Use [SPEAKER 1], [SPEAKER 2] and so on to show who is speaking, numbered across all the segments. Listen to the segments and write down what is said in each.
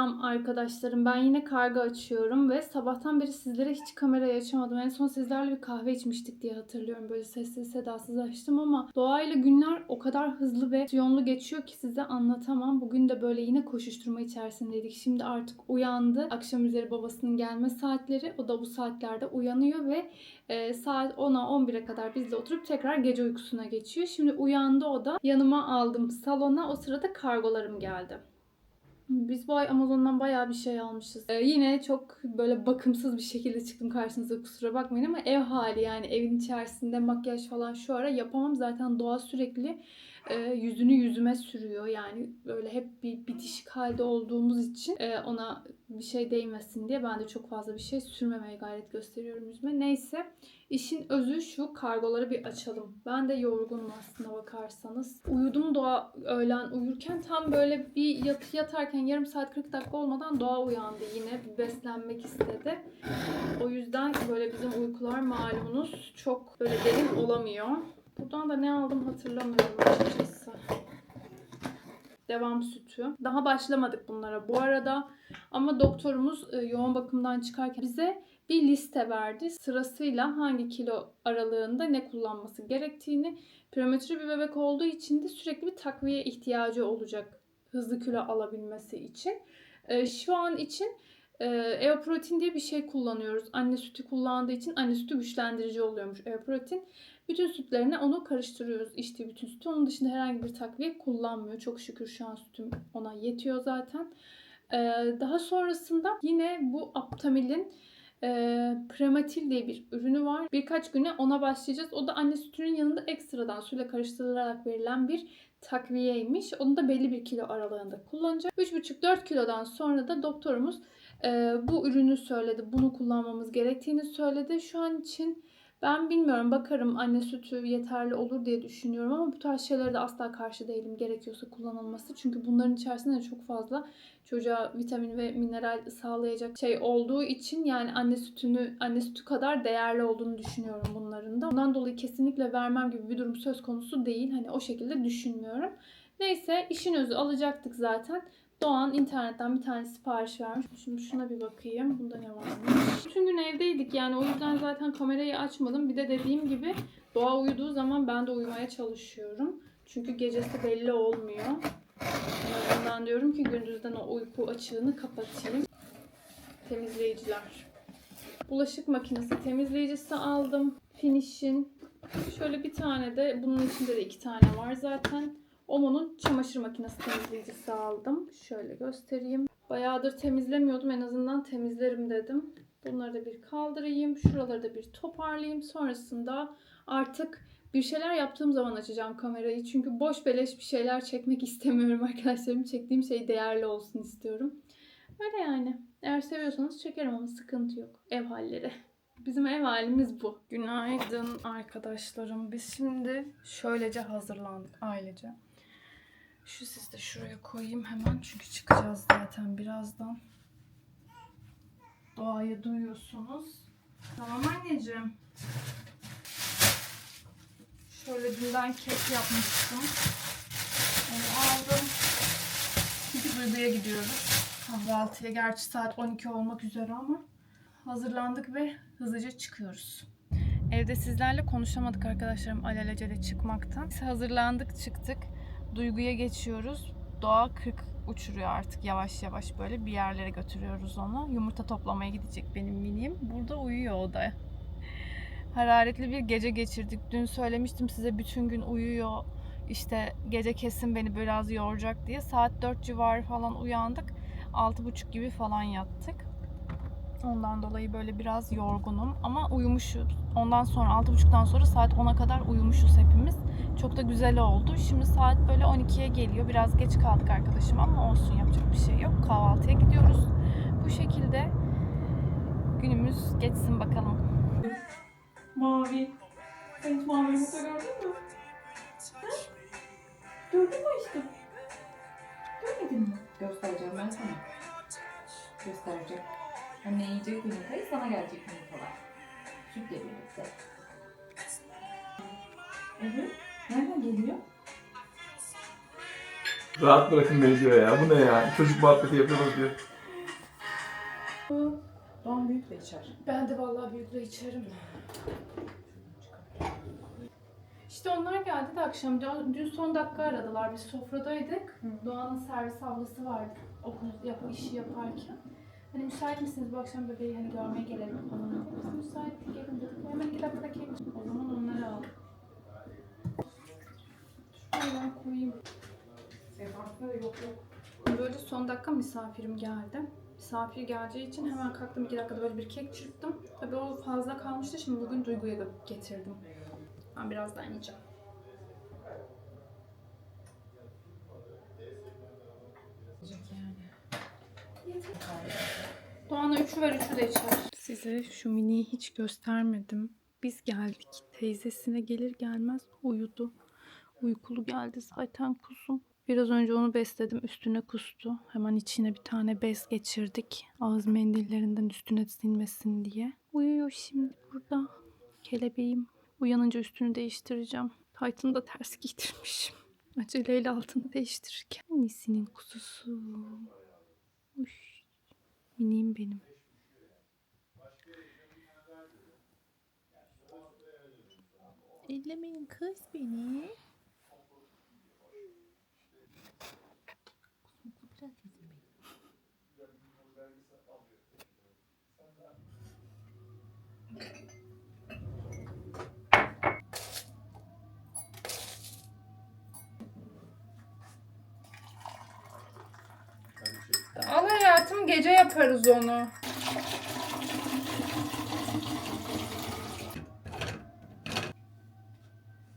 [SPEAKER 1] Selam arkadaşlarım. Ben yine kargo açıyorum ve sabahtan beri sizlere hiç kamerayı açamadım. En son sizlerle bir kahve içmiştik diye hatırlıyorum. Böyle sessiz sedasız açtım ama doğayla günler o kadar hızlı ve yoğunlu geçiyor ki size anlatamam. Bugün de böyle yine koşuşturma içerisindeydik. Şimdi artık uyandı. Akşam üzeri babasının gelme saatleri. O da bu saatlerde uyanıyor ve e, saat 10'a 11'e kadar bizle oturup tekrar gece uykusuna geçiyor. Şimdi uyandı o da. Yanıma aldım salona. O sırada kargolarım geldi. Biz bu ay Amazon'dan bayağı bir şey almışız. Ee, yine çok böyle bakımsız bir şekilde çıktım karşınıza kusura bakmayın ama ev hali yani evin içerisinde makyaj falan şu ara yapamam. Zaten doğa sürekli e, yüzünü yüzüme sürüyor. Yani böyle hep bir bitişik halde olduğumuz için e, ona bir şey değmesin diye ben de çok fazla bir şey sürmemeye gayret gösteriyorum yüzüme. Neyse işin özü şu kargoları bir açalım. Ben de yorgunum aslında bakarsanız. Uyudum doğa öğlen uyurken tam böyle bir yat, yatarken yarım saat 40 dakika olmadan doğa uyandı yine. Bir beslenmek istedi. O yüzden böyle bizim uykular malumunuz çok böyle derin olamıyor. Buradan da ne aldım hatırlamıyorum açıkçası. Devam sütü. Daha başlamadık bunlara bu arada. Ama doktorumuz e, yoğun bakımdan çıkarken bize bir liste verdi. Sırasıyla hangi kilo aralığında ne kullanması gerektiğini. Prematür bir bebek olduğu için de sürekli bir takviye ihtiyacı olacak hızlı kilo alabilmesi için. E, Şu an için e, diye bir şey kullanıyoruz. Anne sütü kullandığı için anne sütü güçlendirici oluyormuş Eoprotein. Bütün sütlerine onu karıştırıyoruz. İçtiği bütün sütü. Onun dışında herhangi bir takviye kullanmıyor. Çok şükür şu an sütüm ona yetiyor zaten. Ee, daha sonrasında yine bu Aptamil'in e, Prematil diye bir ürünü var. Birkaç güne ona başlayacağız. O da anne sütünün yanında ekstradan suyla karıştırılarak verilen bir takviyeymiş. Onu da belli bir kilo aralığında kullanacak. 3,5-4 kilodan sonra da doktorumuz e, bu ürünü söyledi. Bunu kullanmamız gerektiğini söyledi. Şu an için ben bilmiyorum bakarım anne sütü yeterli olur diye düşünüyorum ama bu tarz şeylere de asla karşı değilim gerekiyorsa kullanılması. Çünkü bunların içerisinde de çok fazla çocuğa vitamin ve mineral sağlayacak şey olduğu için yani anne sütünü anne sütü kadar değerli olduğunu düşünüyorum bunların da. Bundan dolayı kesinlikle vermem gibi bir durum söz konusu değil. Hani o şekilde düşünmüyorum. Neyse işin özü alacaktık zaten. Doğan internetten bir tane sipariş vermiş. Şimdi şuna bir bakayım. Bunda ne varmış? Bütün gün evdeydik yani o yüzden zaten kamerayı açmadım. Bir de dediğim gibi Doğa uyuduğu zaman ben de uyumaya çalışıyorum. Çünkü gecesi belli olmuyor. En azından diyorum ki gündüzden o uyku açığını kapatayım. Temizleyiciler. Bulaşık makinesi temizleyicisi aldım. Finish'in. Şöyle bir tane de bunun içinde de iki tane var zaten. Omo'nun çamaşır makinesi temizleyicisi aldım. Şöyle göstereyim. Bayağıdır temizlemiyordum. En azından temizlerim dedim. Bunları da bir kaldırayım. Şuraları da bir toparlayayım. Sonrasında artık bir şeyler yaptığım zaman açacağım kamerayı. Çünkü boş beleş bir şeyler çekmek istemiyorum arkadaşlarım. Çektiğim şey değerli olsun istiyorum. Öyle yani. Eğer seviyorsanız çekerim ama sıkıntı yok. Ev halleri. Bizim ev halimiz bu. Günaydın arkadaşlarım. Biz şimdi şöylece hazırlandık ailece. Şu siz de şuraya koyayım hemen çünkü çıkacağız zaten birazdan. Doğayı duyuyorsunuz. Tamam anneciğim. Şöyle dünden kek yapmıştım. Onu aldım. Çünkü Duygu'ya gidiyoruz. Kahvaltıya. Gerçi saat 12 olmak üzere ama hazırlandık ve hızlıca çıkıyoruz. Evde sizlerle konuşamadık arkadaşlarım alelacele çıkmaktan. Biz hazırlandık çıktık. Duygu'ya geçiyoruz. Doğa 40 uçuruyor artık yavaş yavaş böyle bir yerlere götürüyoruz onu. Yumurta toplamaya gidecek benim minim. Burada uyuyor o da. Hararetli bir gece geçirdik. Dün söylemiştim size bütün gün uyuyor. İşte gece kesin beni biraz yoracak diye. Saat 4 civarı falan uyandık. 6.30 gibi falan yattık. Ondan dolayı böyle biraz yorgunum ama uyumuşuz. Ondan sonra 6.30'dan sonra saat 10'a kadar uyumuşuz hepimiz. Çok da güzel oldu. Şimdi saat böyle 12'ye geliyor. Biraz geç kaldık arkadaşım ama olsun yapacak bir şey yok. Kahvaltıya gidiyoruz. Bu şekilde günümüz geçsin bakalım. Mavi. Sen hiç mavi yumurta gördün mü? Ha? Gördün mü aşkım? Görmedin mi?
[SPEAKER 2] Göstereceğim ben sana. Göstereceğim. Anne yiyecek yumurtayı sana gelecek yumurtalar. Sütle birlikte. Evet. Nereden geliyor?
[SPEAKER 3] Rahat bırakın beni diyor ya. Bu ne ya? Çocuk muhabbeti yapıyoruz diyor.
[SPEAKER 2] Doğan büyük de içer.
[SPEAKER 1] Ben de vallahi büyükle içerim. İşte onlar geldi de akşam. Dün dün son dakika aradılar. Biz sofradaydık. Doğan'ın servis ablası vardı. Okul yap, işi yaparken. Hani müsait misiniz bu akşam bebeği hani görmeye gelelim falan. Biz müsait gelin dedik. Hemen iki dakikada gelin. O zaman onları aldık. Şurayı ben koyayım.
[SPEAKER 2] Sefansında da yok yok.
[SPEAKER 1] Böyle son dakika misafirim geldi. Misafir geleceği için hemen kalktım iki dakikada böyle bir kek çırptım. Tabii o fazla kalmıştı. Şimdi bugün Duygu'ya da getirdim. Ben birazdan yiyeceğim. Doğan'a üçü ver üçü de içer. Size şu miniyi hiç göstermedim. Biz geldik. Teyzesine gelir gelmez uyudu. Uykulu geldi zaten kuzum. Biraz önce onu besledim. Üstüne kustu. Hemen içine bir tane bez geçirdik. Ağız mendillerinden üstüne silmesin diye. Uyuyor şimdi burada. Kelebeğim. Uyanınca üstünü değiştireceğim. Taytını da ters giydirmişim. Aceleyle altını değiştirirken. Annesinin kuzusu. Uş. Miniğim benim.
[SPEAKER 4] Ellemeyin kız beni. Kudret izin benim.
[SPEAKER 1] Al hayatım gece yaparız onu.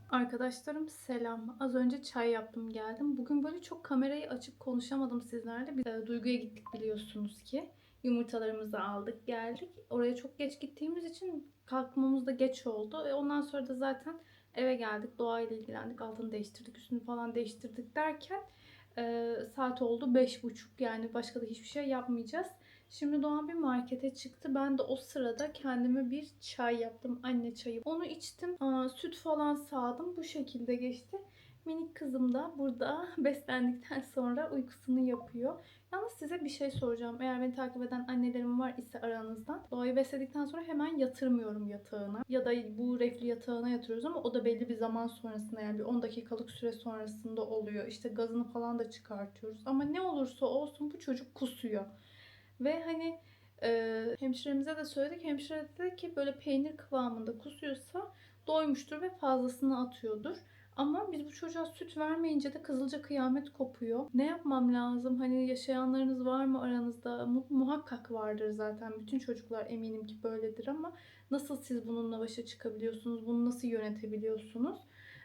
[SPEAKER 1] Arkadaşlarım selam. Az önce çay yaptım geldim. Bugün böyle çok kamerayı açıp konuşamadım sizlerle. Biz e, Duygu'ya gittik biliyorsunuz ki. Yumurtalarımızı aldık geldik. Oraya çok geç gittiğimiz için kalkmamız da geç oldu. E, ondan sonra da zaten eve geldik. Doğayla ilgilendik. Altını değiştirdik. Üstünü falan değiştirdik derken e, saat oldu beş buçuk yani başka da hiçbir şey yapmayacağız. Şimdi Doğan bir markete çıktı. Ben de o sırada kendime bir çay yaptım. Anne çayı. Onu içtim. Aa, süt falan sağdım. Bu şekilde geçti. Minik kızım da burada beslendikten sonra uykusunu yapıyor. Yalnız size bir şey soracağım. Eğer beni takip eden annelerim var ise aranızdan. Doğayı besledikten sonra hemen yatırmıyorum yatağına. Ya da bu reflü yatağına yatırıyoruz ama o da belli bir zaman sonrasında yani bir 10 dakikalık süre sonrasında oluyor. İşte gazını falan da çıkartıyoruz. Ama ne olursa olsun bu çocuk kusuyor. Ve hani e, hemşiremize de söyledik. Hemşire dedi ki böyle peynir kıvamında kusuyorsa doymuştur ve fazlasını atıyordur. Ama biz bu çocuğa süt vermeyince de kızılca kıyamet kopuyor. Ne yapmam lazım? Hani yaşayanlarınız var mı aranızda? Mu- muhakkak vardır zaten. Bütün çocuklar eminim ki böyledir ama nasıl siz bununla başa çıkabiliyorsunuz? Bunu nasıl yönetebiliyorsunuz?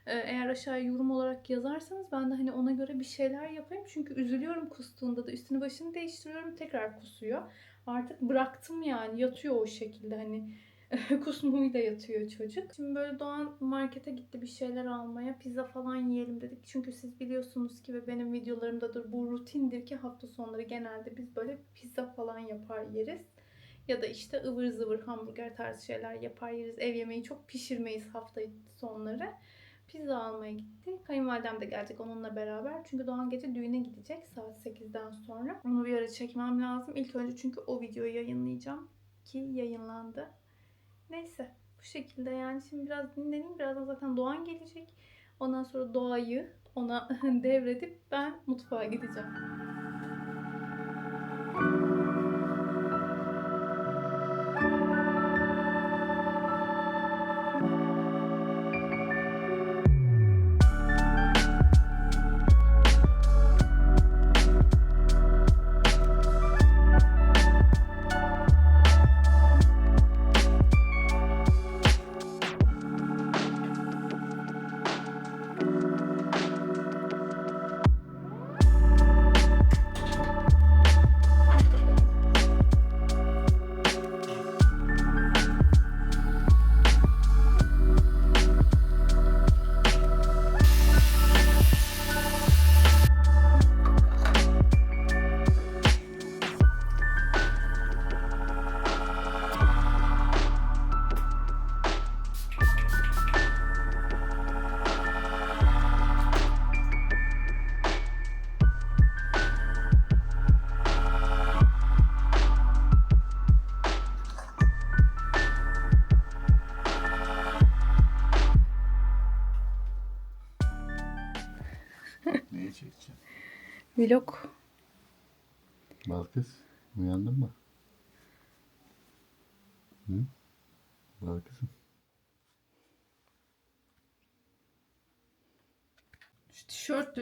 [SPEAKER 1] Ee, Eğer aşağıya yorum olarak yazarsanız ben de hani ona göre bir şeyler yapayım. Çünkü üzülüyorum kustuğunda da üstünü başını değiştiriyorum tekrar kusuyor. Artık bıraktım yani yatıyor o şekilde hani kusmuyla yatıyor çocuk. Şimdi böyle Doğan markete gitti bir şeyler almaya. Pizza falan yiyelim dedik. Çünkü siz biliyorsunuz ki ve benim videolarımdadır bu rutindir ki hafta sonları genelde biz böyle pizza falan yapar yeriz. Ya da işte ıvır zıvır hamburger tarzı şeyler yapar yeriz. Ev yemeği çok pişirmeyiz hafta sonları. Pizza almaya gitti. Kayınvalidem de gelecek onunla beraber. Çünkü Doğan gece düğüne gidecek saat 8'den sonra. Onu bir ara çekmem lazım. İlk önce çünkü o videoyu yayınlayacağım. Ki yayınlandı. Neyse bu şekilde yani şimdi biraz dinleneyim. Birazdan zaten Doğan gelecek. Ondan sonra Doğa'yı ona devredip ben mutfağa gideceğim.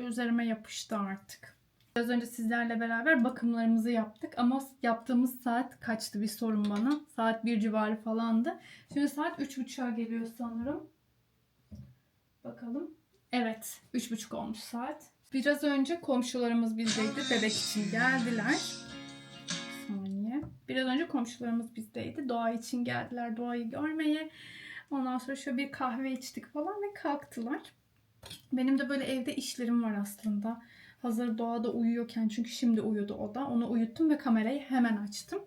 [SPEAKER 1] Üzerime yapıştı artık. Biraz önce sizlerle beraber bakımlarımızı yaptık ama yaptığımız saat kaçtı bir sorun bana. Saat 1 civarı falandı. Şimdi saat 3.30'a geliyor sanırım. Bakalım. Evet, 3.30 olmuş saat. Biraz önce komşularımız bizdeydi. Bebek için geldiler. Bir saniye. Biraz önce komşularımız bizdeydi. Doğa için geldiler doğayı görmeye. Ondan sonra şöyle bir kahve içtik falan ve kalktılar. Benim de böyle evde işlerim var aslında. Hazır doğada uyuyorken çünkü şimdi uyudu o da. Onu uyuttum ve kamerayı hemen açtım.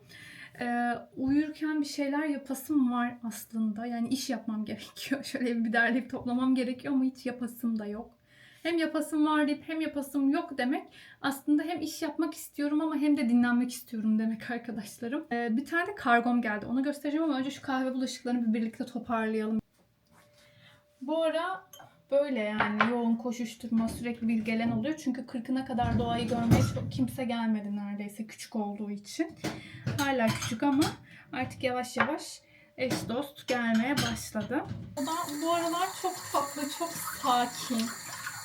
[SPEAKER 1] Ee, uyurken bir şeyler yapasım var aslında. Yani iş yapmam gerekiyor. Şöyle bir derleyip toplamam gerekiyor ama hiç yapasım da yok. Hem yapasım var deyip hem yapasım yok demek aslında hem iş yapmak istiyorum ama hem de dinlenmek istiyorum demek arkadaşlarım. Ee, bir tane de kargom geldi. Onu göstereceğim ama önce şu kahve bulaşıklarını bir birlikte toparlayalım. Bu ara böyle yani yoğun koşuşturma sürekli bir gelen oluyor. Çünkü 40'ına kadar doğayı görmeye çok kimse gelmedi neredeyse küçük olduğu için. Hala küçük ama artık yavaş yavaş eş dost gelmeye başladı. Da bu aralar çok tatlı, çok sakin.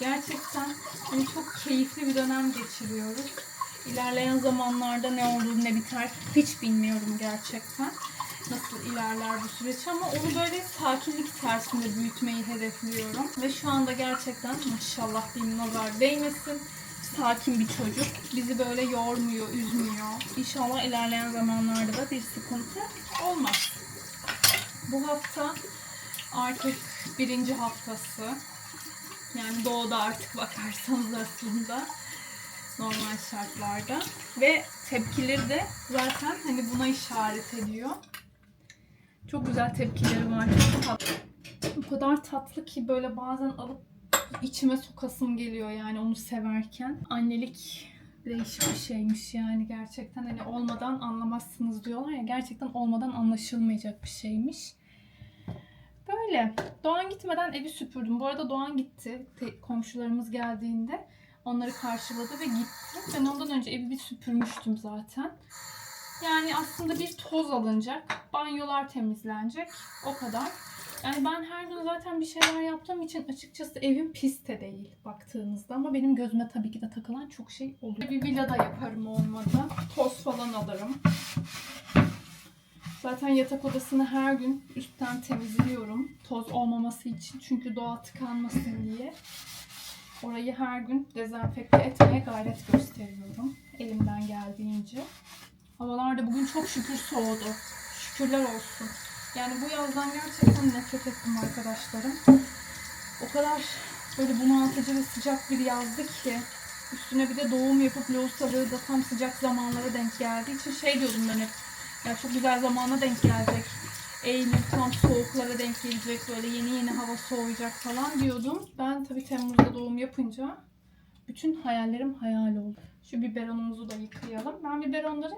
[SPEAKER 1] Gerçekten hani çok keyifli bir dönem geçiriyoruz. İlerleyen zamanlarda ne olur ne biter hiç bilmiyorum gerçekten. Nasıl ilerler bu süreç ama onu böyle sakinlik içerisinde büyütmeyi hedefliyorum. Ve şu anda gerçekten maşallah diyeyim nazar değmesin. Sakin bir çocuk. Bizi böyle yormuyor, üzmüyor. İnşallah ilerleyen zamanlarda da bir sıkıntı olmaz. Bu hafta artık birinci haftası. Yani doğuda artık bakarsanız aslında normal şartlarda. Ve tepkileri de zaten hani buna işaret ediyor. Çok güzel tepkileri var. Çok tatlı. O kadar tatlı ki böyle bazen alıp içime sokasım geliyor yani onu severken. Annelik değişik bir şeymiş yani gerçekten hani olmadan anlamazsınız diyorlar ya gerçekten olmadan anlaşılmayacak bir şeymiş. Böyle. Doğan gitmeden evi süpürdüm. Bu arada Doğan gitti. Te- komşularımız geldiğinde onları karşıladı ve gitti. Ben ondan önce evi bir süpürmüştüm zaten. Yani aslında bir toz alınacak. Banyolar temizlenecek. O kadar. Yani ben her gün zaten bir şeyler yaptığım için açıkçası evim pis de değil baktığınızda. Ama benim gözüme tabii ki de takılan çok şey oluyor. Bir villada yaparım olmadı. Toz falan alırım. Zaten yatak odasını her gün üstten temizliyorum. Toz olmaması için. Çünkü doğa tıkanmasın diye. Orayı her gün dezenfekte etmeye gayret gösteriyorum. Elimden geldiğince. Havalar da bugün çok şükür soğudu. Şükürler olsun. Yani bu yazdan gerçekten nefret ettim arkadaşlarım. O kadar böyle bunaltıcı ve sıcak bir yazdı ki. Üstüne bir de doğum yapıp lohusalığı da tam sıcak zamanlara denk geldiği için şey diyordum ben hep. Ya çok güzel zamana denk gelecek. Eylül tam soğuklara denk gelecek. Böyle yeni yeni hava soğuyacak falan diyordum. Ben tabii Temmuz'da doğum yapınca bütün hayallerim hayal oldu. Şu biberonumuzu da yıkayalım. Ben biberonları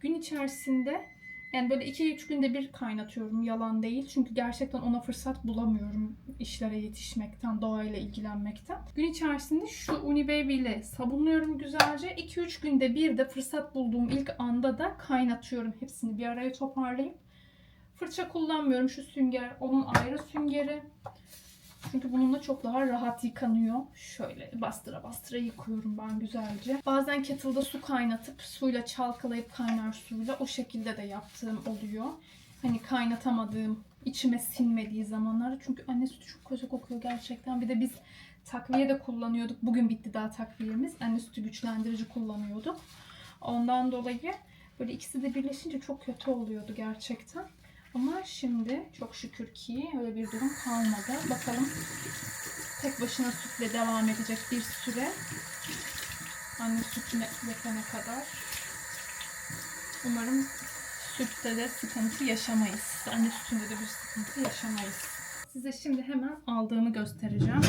[SPEAKER 1] gün içerisinde yani böyle 2-3 günde bir kaynatıyorum. Yalan değil. Çünkü gerçekten ona fırsat bulamıyorum işlere yetişmekten, doğayla ilgilenmekten. Gün içerisinde şu Unibaby ile sabunluyorum güzelce. 2-3 günde bir de fırsat bulduğum ilk anda da kaynatıyorum. Hepsini bir araya toparlayıp. Fırça kullanmıyorum. Şu sünger onun ayrı süngeri. Çünkü bununla çok daha rahat yıkanıyor. Şöyle bastıra bastıra yıkıyorum ben güzelce. Bazen kettle'da su kaynatıp suyla çalkalayıp kaynar suyla o şekilde de yaptığım oluyor. Hani kaynatamadığım, içime sinmediği zamanlarda. Çünkü anne sütü çok kötü kokuyor gerçekten. Bir de biz takviye de kullanıyorduk. Bugün bitti daha takviyemiz. Anne sütü güçlendirici kullanıyorduk. Ondan dolayı böyle ikisi de birleşince çok kötü oluyordu gerçekten. Ama şimdi çok şükür ki öyle bir durum kalmadı. Bakalım tek başına sütle devam edecek bir süre. Anne sütüne yakana kadar. Umarım sütte de sıkıntı yaşamayız. Anne sütünde de bir sıkıntı yaşamayız. Size şimdi hemen aldığımı göstereceğim.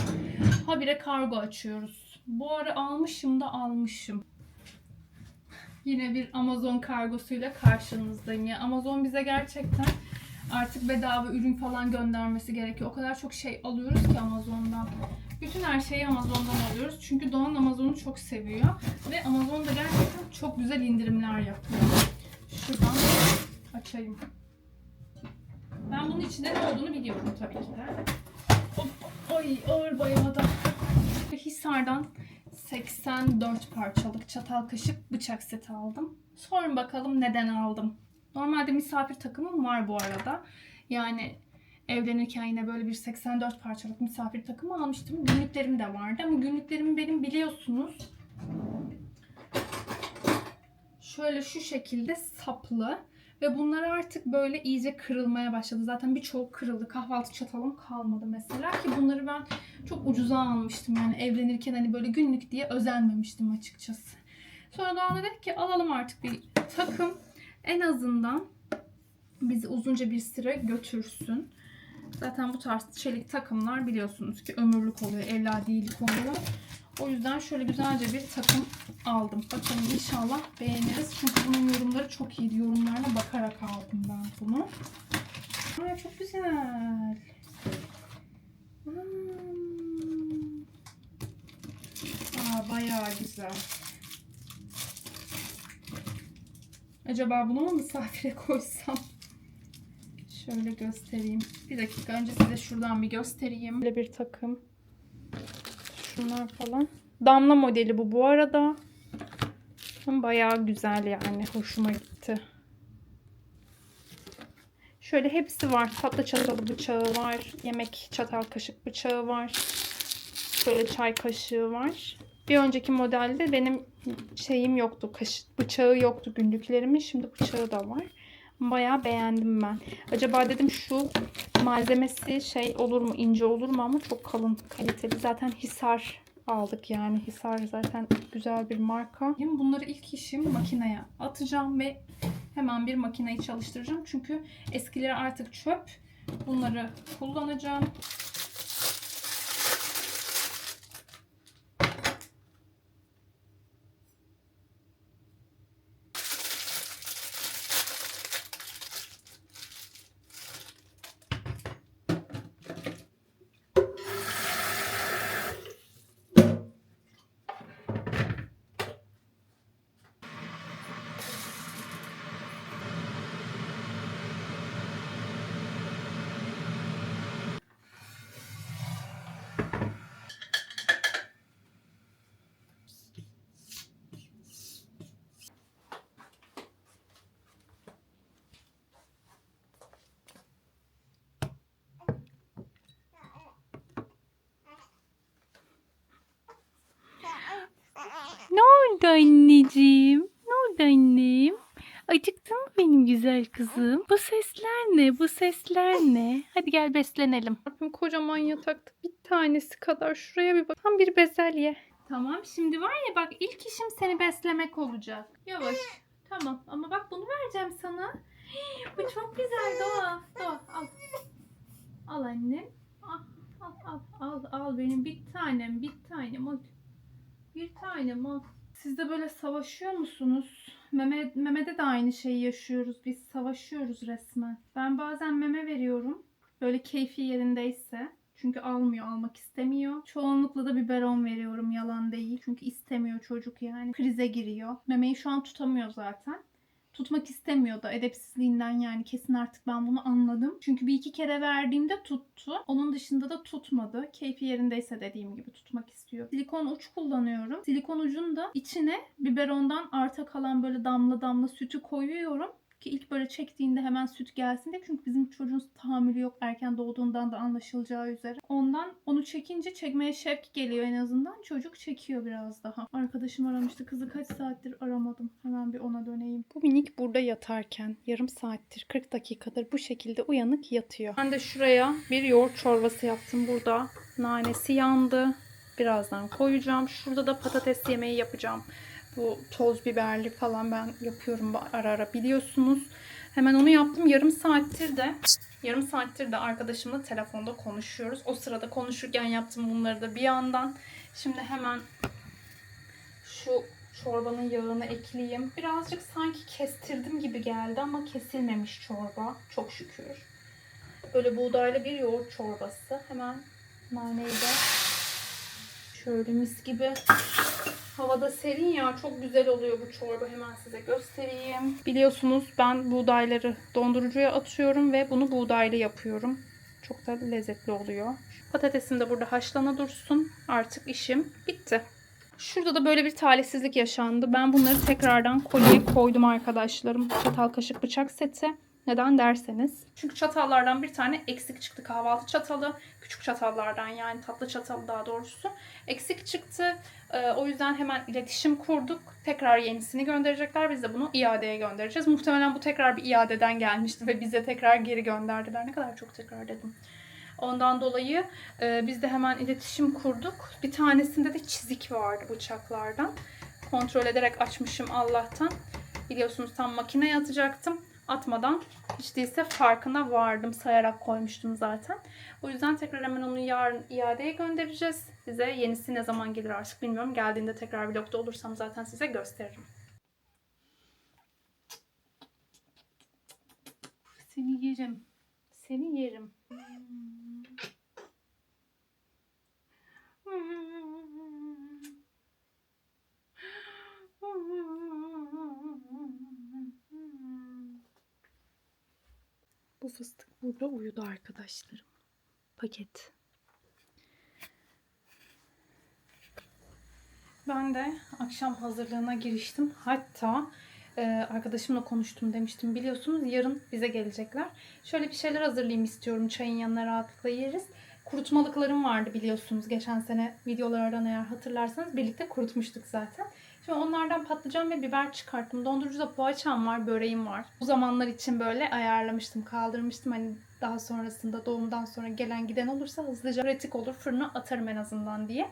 [SPEAKER 1] Habire kargo açıyoruz. Bu ara almışım da almışım. Yine bir Amazon kargosuyla karşınızdayım. Ya Amazon bize gerçekten artık bedava ürün falan göndermesi gerekiyor. O kadar çok şey alıyoruz ki Amazon'dan. Bütün her şeyi Amazon'dan alıyoruz. Çünkü Doğan Amazon'u çok seviyor. Ve Amazon'da gerçekten çok güzel indirimler yapıyor. Şuradan açayım. Ben bunun içinde ne olduğunu biliyorum tabii ki de. Hop, Ay ağır bayamadı. Hisar'dan 84 parçalık çatal kaşık bıçak seti aldım. Sorun bakalım neden aldım. Normalde misafir takımım var bu arada. Yani evlenirken yine böyle bir 84 parçalık misafir takımı almıştım. Günlüklerim de vardı ama günlüklerim benim biliyorsunuz. Şöyle şu şekilde saplı ve bunlar artık böyle iyice kırılmaya başladı. Zaten birçoğu kırıldı. Kahvaltı çatalım kalmadı mesela ki bunları ben çok ucuza almıştım. Yani evlenirken hani böyle günlük diye özenmemiştim açıkçası. Sonra Doğan'a dedik ki alalım artık bir takım. En azından bizi uzunca bir süre götürsün. Zaten bu tarz çelik takımlar biliyorsunuz ki ömürlük oluyor, evladiyelik oluyor. O yüzden şöyle güzelce bir takım aldım. Bakalım inşallah beğeniriz. Çünkü bunun yorumları çok iyiydi. Yorumlarına bakarak aldım ben bunu. Aa, çok güzel. Hmm. Aa, bayağı güzel. Acaba bunu mu misafire koysam? Şöyle göstereyim. Bir dakika önce size şuradan bir göstereyim. Böyle bir takım. Şunlar falan. Damla modeli bu bu arada. Bayağı güzel yani. Hoşuma gitti. Şöyle hepsi var. Tatlı çatalı bıçağı var. Yemek çatal kaşık bıçağı var. Böyle çay kaşığı var. Bir önceki modelde benim şeyim yoktu. Kaşık bıçağı yoktu günlüklerimin. Şimdi bıçağı da var. Bayağı beğendim ben. Acaba dedim şu malzemesi şey olur mu ince olur mu ama çok kalın kaliteli. Zaten Hisar aldık yani. Hisar zaten güzel bir marka. Bunları ilk işim makineye atacağım ve hemen bir makineyi çalıştıracağım. Çünkü eskileri artık çöp. Bunları kullanacağım.
[SPEAKER 4] Ne oldu anneciğim? Ne oldu annem? Acıktın mı benim güzel kızım? Bu sesler ne? Bu sesler ne? Hadi gel beslenelim.
[SPEAKER 1] Rabbim kocaman yatakta bir tanesi kadar şuraya bir bak. Tam bir bezelye.
[SPEAKER 4] Tamam şimdi var ya bak ilk işim seni beslemek olacak.
[SPEAKER 1] Yavaş.
[SPEAKER 4] Tamam ama bak bunu vereceğim sana. Bu çok güzel Doğa. Doğa al. Al annem. Al al al al, al benim bir tanem bir tanem al. Bir tanem al.
[SPEAKER 1] Siz de böyle savaşıyor musunuz? Meme, memede de aynı şeyi yaşıyoruz. Biz savaşıyoruz resmen. Ben bazen meme veriyorum. Böyle keyfi yerindeyse. Çünkü almıyor, almak istemiyor. Çoğunlukla da biberon veriyorum, yalan değil. Çünkü istemiyor çocuk yani. Krize giriyor. Memeyi şu an tutamıyor zaten. Tutmak istemiyor da edepsizliğinden yani kesin artık ben bunu anladım. Çünkü bir iki kere verdiğimde tuttu. Onun dışında da tutmadı. Keyfi yerindeyse dediğim gibi tutmak istiyor. Silikon uç kullanıyorum. Silikon ucun da içine biberondan arta kalan böyle damla damla sütü koyuyorum. Ki ilk böyle çektiğinde hemen süt gelsin diye. Çünkü bizim çocuğun tahammülü yok erken doğduğundan da anlaşılacağı üzere. Ondan onu çekince çekmeye şevk geliyor en azından. Çocuk çekiyor biraz daha. Arkadaşım aramıştı. Kızı kaç saattir aramadım. Hemen bir ona döneyim. Bu minik burada yatarken yarım saattir 40 dakikadır bu şekilde uyanık yatıyor. Ben de şuraya bir yoğurt çorbası yaptım burada. Nanesi yandı. Birazdan koyacağım. Şurada da patates yemeği yapacağım. Bu toz biberli falan ben yapıyorum ara ara biliyorsunuz. Hemen onu yaptım. Yarım saattir de yarım saattir de arkadaşımla telefonda konuşuyoruz. O sırada konuşurken yaptım bunları da bir yandan. Şimdi hemen şu çorbanın yağını ekleyeyim. Birazcık sanki kestirdim gibi geldi ama kesilmemiş çorba. Çok şükür. Böyle buğdaylı bir yoğurt çorbası. Hemen naneyi de Şöyle mis gibi. Havada serin ya çok güzel oluyor bu çorba. Hemen size göstereyim. Biliyorsunuz ben buğdayları dondurucuya atıyorum ve bunu buğdaylı yapıyorum. Çok da lezzetli oluyor. Patatesim de burada haşlana dursun. Artık işim bitti. Şurada da böyle bir talihsizlik yaşandı. Ben bunları tekrardan kolye koydum arkadaşlarım. Çatal kaşık bıçak seti. Neden derseniz. Çünkü çatallardan bir tane eksik çıktı. Kahvaltı çatalı. Küçük çatallardan yani tatlı çatalı daha doğrusu. Eksik çıktı. Ee, o yüzden hemen iletişim kurduk. Tekrar yenisini gönderecekler. Biz de bunu iadeye göndereceğiz. Muhtemelen bu tekrar bir iadeden gelmişti ve bize tekrar geri gönderdiler. Ne kadar çok tekrar dedim. Ondan dolayı e, biz de hemen iletişim kurduk. Bir tanesinde de çizik vardı bıçaklardan. Kontrol ederek açmışım Allah'tan. Biliyorsunuz tam makineye atacaktım. Atmadan hiç değilse farkına vardım. Sayarak koymuştum zaten. O yüzden tekrar hemen onu yarın iadeye göndereceğiz. Size yenisi ne zaman gelir artık bilmiyorum. Geldiğinde tekrar vlogda olursam zaten size gösteririm. Seni yerim. Seni yerim. Bu fıstık burada uyudu arkadaşlarım. Paket. Ben de akşam hazırlığına giriştim. Hatta e, arkadaşımla konuştum demiştim. Biliyorsunuz yarın bize gelecekler. Şöyle bir şeyler hazırlayayım istiyorum. Çayın yanına rahatlıkla yeriz. Kurutmalıklarım vardı biliyorsunuz. Geçen sene videolardan eğer hatırlarsanız birlikte kurutmuştuk zaten. Şimdi onlardan patlıcan ve biber çıkarttım. Dondurucuda poğaçam var, böreğim var. Bu zamanlar için böyle ayarlamıştım, kaldırmıştım. Hani daha sonrasında doğumdan sonra gelen giden olursa hızlıca pratik olur. Fırına atarım en azından diye.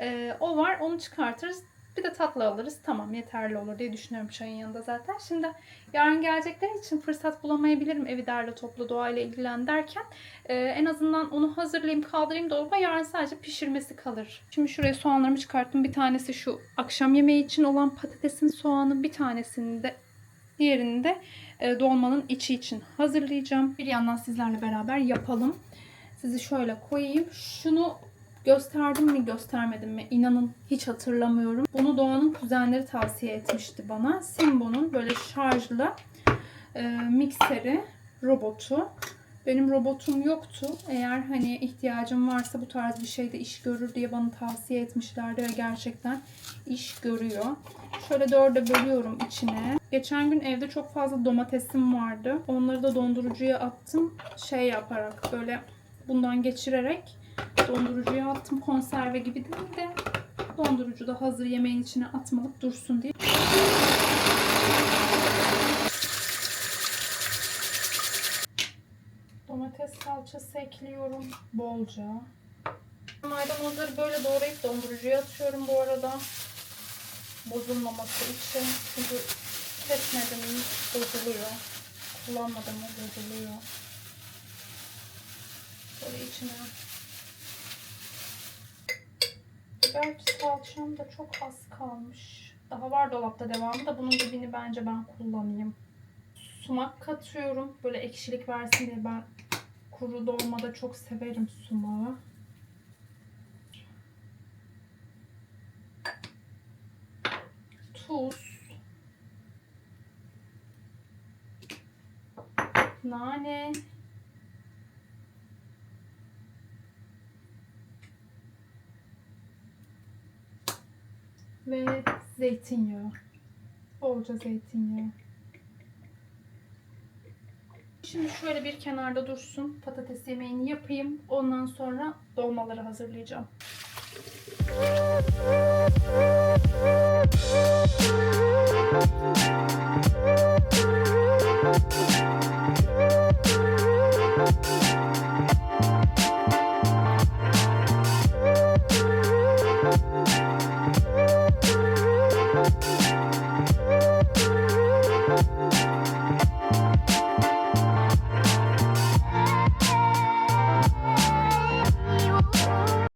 [SPEAKER 1] Ee, o var, onu çıkartırız. Bir de tatlı alırız. Tamam yeterli olur diye düşünüyorum çayın yanında zaten. Şimdi yarın gelecekleri için fırsat bulamayabilirim evi derle toplu doğayla ilgilen derken. e, en azından onu hazırlayayım kaldırayım dolaba. Yarın sadece pişirmesi kalır. Şimdi şuraya soğanlarımı çıkarttım. Bir tanesi şu akşam yemeği için olan patatesin soğanı. Bir tanesini de diğerini de e, dolmanın içi için hazırlayacağım. Bir yandan sizlerle beraber yapalım. Sizi şöyle koyayım. Şunu Gösterdim mi göstermedim mi inanın hiç hatırlamıyorum. Bunu Doğan'ın kuzenleri tavsiye etmişti bana. Simbo'nun böyle şarjlı e, mikseri, robotu. Benim robotum yoktu. Eğer hani ihtiyacım varsa bu tarz bir şeyde iş görür diye bana tavsiye etmişlerdi ve gerçekten iş görüyor. Şöyle dörde bölüyorum içine. Geçen gün evde çok fazla domatesim vardı. Onları da dondurucuya attım. Şey yaparak böyle bundan geçirerek dondurucuya attım. Konserve gibi değil de dondurucuda hazır yemeğin içine atmalık dursun diye. Domates salçası ekliyorum bolca. Maydanozları böyle doğrayıp dondurucuya atıyorum bu arada. Bozulmaması için. Çünkü kesmedim bozuluyor. Kullanmadım bozuluyor. Böyle içine Biber salçam da çok az kalmış. Daha var dolapta devamı da bunun dibini bence ben kullanayım. Sumak katıyorum. Böyle ekşilik versin diye ben kuru dolmada çok severim sumağı. Tuz. Nane. Ve zeytinyağı. Bolca zeytinyağı. Şimdi şöyle bir kenarda dursun. Patates yemeğini yapayım. Ondan sonra dolmaları hazırlayacağım.